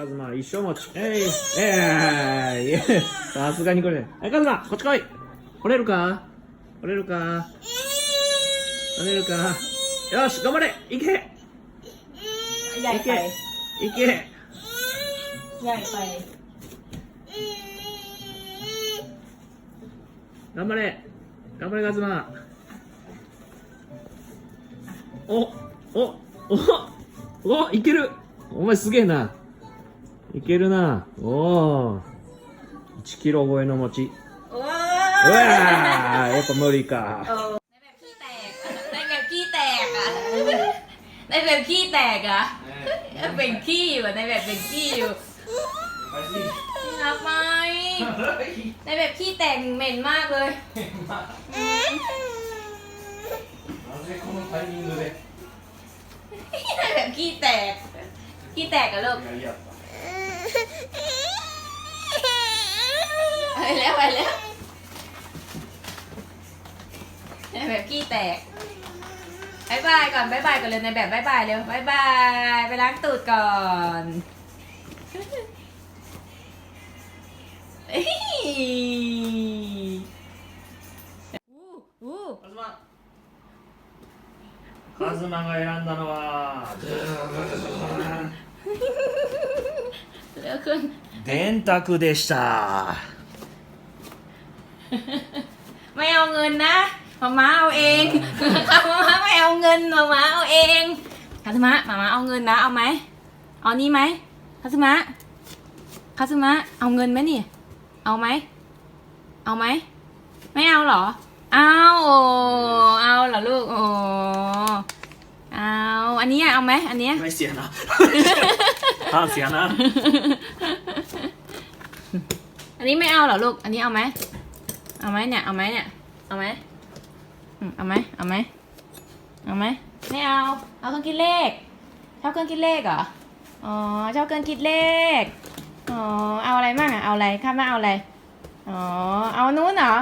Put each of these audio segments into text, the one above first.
カズマ、一生持ち。えい、えい、さすがにこれ。え、カズマ、こっち来い。来れるか？来れるか？来れるか？よし、頑張れ。行け。行け。行け。頑張れ。頑張れ、カズマ。お、お、お、お、いける。お前すげえな。いけるな。おー。1キロ超えの餅。โอ้ うわーやっぱ無理か。 ในแบบขี้แตกอะในแบบขี้แตกอะในแบบขี้แตกอะเป็นขี้อยู่อะในแบบเป็นขี้อยู่รักไหมในแบบขี้แตกเหม็นมากเลย なぜこのタイミングで ในแบบขี้แตก ขี้แตกอะลูก やり合った ไปแล้วไปแล้วในแบบขี้แตกบายบายก่อนบายบายก่อนเลยในแบบบายบายเร็วบายบายไปล้างตูดก่อนเอ้ยอู้อู้ カズマ。カズマが選んだのは、 เร็วขึ้น 電卓でした。 ไม่เอาเงินนะมาม่าเอาเองครับมาม่าไม่เอาเงินมาม่าเอาเองคาซึมะมาม่าเอาเงินนะ เอาไหม เอานี่ไหมคาซึมะคาซึมะเอาเงินไหมนี่ เอาไหม เอาไหม ไม่เอาเหรอ เอาโอ้เอาเหรอลูก โอ้เอา อันนี้อะเอาไหม อันเนี้ย ナイ ข้าวเสียนะ อันนี้ไม่เอาเหรอลูก อันนี้เอาไหม เอาไหมเนี่ย เอาไหมเนี่ย เอาไหมเอาไหมเอาไหมเอาไหมไม่เอา เอาเครื่องคิดเลข ชอบเครื่องคิดเลขเหรอ อ๋อ ชอบเครื่องคิดเลข อ๋อ เอาอะไรบ้างอะเอาอะไร ข้ามาเอาอะไร อ๋อ เอานู้นเหรอ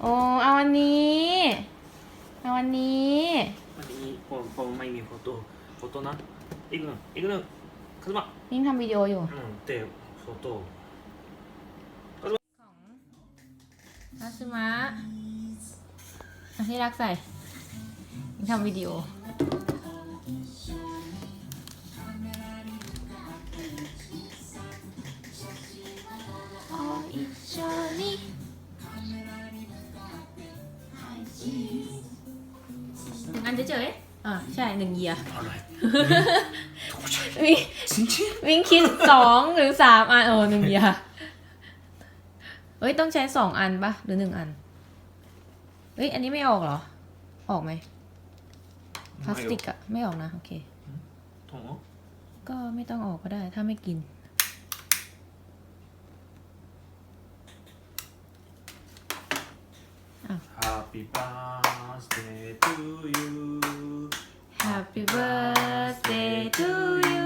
โอ้เอาอันนี้ เอาอันนี้วันนี้ผมผมไม่มีโฟโต้โฟโต้นะอีกหนึ่งอีกหนึ่งขึ้นมา ทำวิดีโออยู่ うん。でフォト。 ของนัสมะอ่ะที่รักใส่นิ่งทำวิดีโอ 一緒にหนึ่งอันเฉยๆอ่าใช่หนึ่งเหยีย あれ。 วิ่ง 全然。 วิ่งคิดสองหรือสามอันโอ้หนึ่งอย่าเฮ้ยต้องใช้สองอันปะหรือหนึ่งอันเฮ้ยอันนี้ไม่ออกเหรอ ออกไหมพลาสติกอะไม่ออกนะโอเคก็ไม่ต้องออกก็ได้ ถ้าไม่กิน Happy birthday to you Happy birthday to you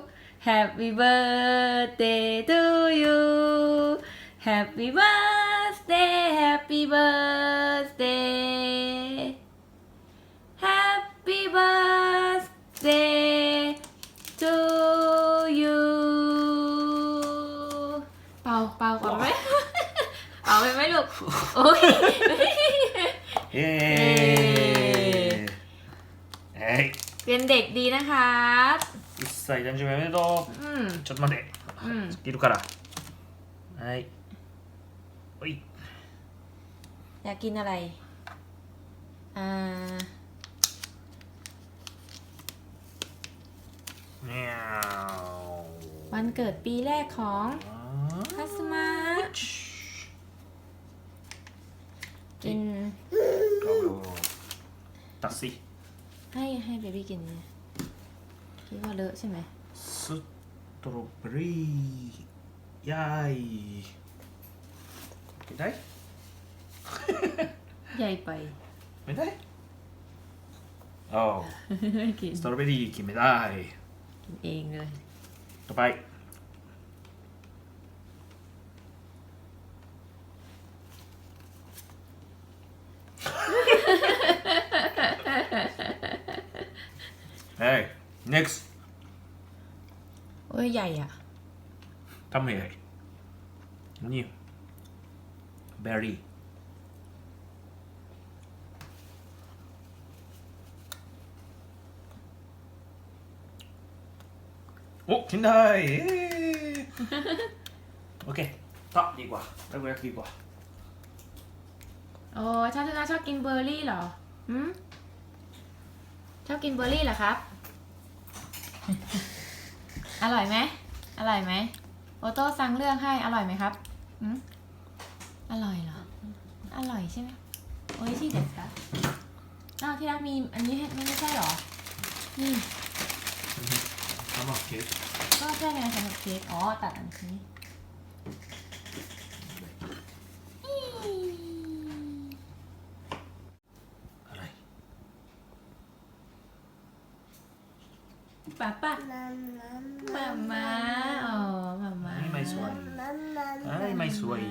Happy birthday to you Happy birthday Happy birthday Happy birthday to you เป่าเป่าก่อนไหมเป่าไปไหมลูก โอ้ยเฮ้ยเป็นเด็กดีนะครับ 1歳誕生日おめでと อืม う。ちょっと待って。うんいるから。はい。おい。 อยากกินอะไร อ่า にゃー วันเกิดปีแรกของ あ คัสมากิน ー。脱水。 ให้ให้เบบี้กินเนี่ย คิดว่าเลอะใช่ไหมสตรอเบอรี่ยายกินได้ ใหญ่ไป ไม่ได้โอ้สตรอเบอรี่กินไม่ได้ กินเองเลย ต่อไปเฮ้ next โอ้ย ใหญ่อะ ทำไงนี่ berry โอ้กินได้เย้โอเคต่อดีกว่าเร็วๆดีกว่า โอ้ชอบชอบชอบกินเบอร์รี่เหรอหืมชอบกินเบอร์รี่เหรอครับ อร่อยไหมอร่อยไหมโอโต้สั่งเลือกให้อร่อยไหมครับหืมอร่อยเหรอ อร่อยใช่ไหมโอ้ยที่เด็ดคะอ้าวที่รักมีอันนี้ให้ไม่ไม่ใช่เหรอ นี่ทำมาเค้กก็ใช่ไงสำหรับเค้กอ๋อตัดอันนี้ อะไร ป้าป้ามามาอ๋อมามานี่ไม่สวยเอ้ยไม่สวย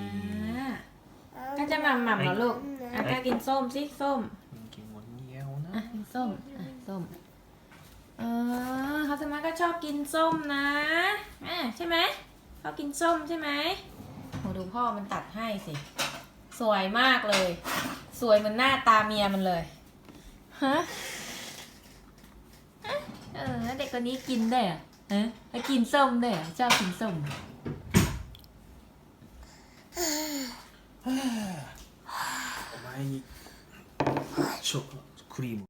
ก็จะหม่ำหม่ำเหรอลูกอะก็กินส้มสิส้มกินหมดเงี้ยวนะอะกินส้มอะส้มเออเขาสมาก็ชอบกินส้มนะอะใช่ไหมชอบกินส้มใช่ไหมโหดูพ่อมันตัดให้สิ สวยมากเลย สวยเหมือนหน้าตาเมียมันเลยฮะอะเออแล้วเด็กคนนี้กินได้วยเหรอฮะแล้วกินส้มได้วยเหรอชอบกินส้ม お前にチョコクリーム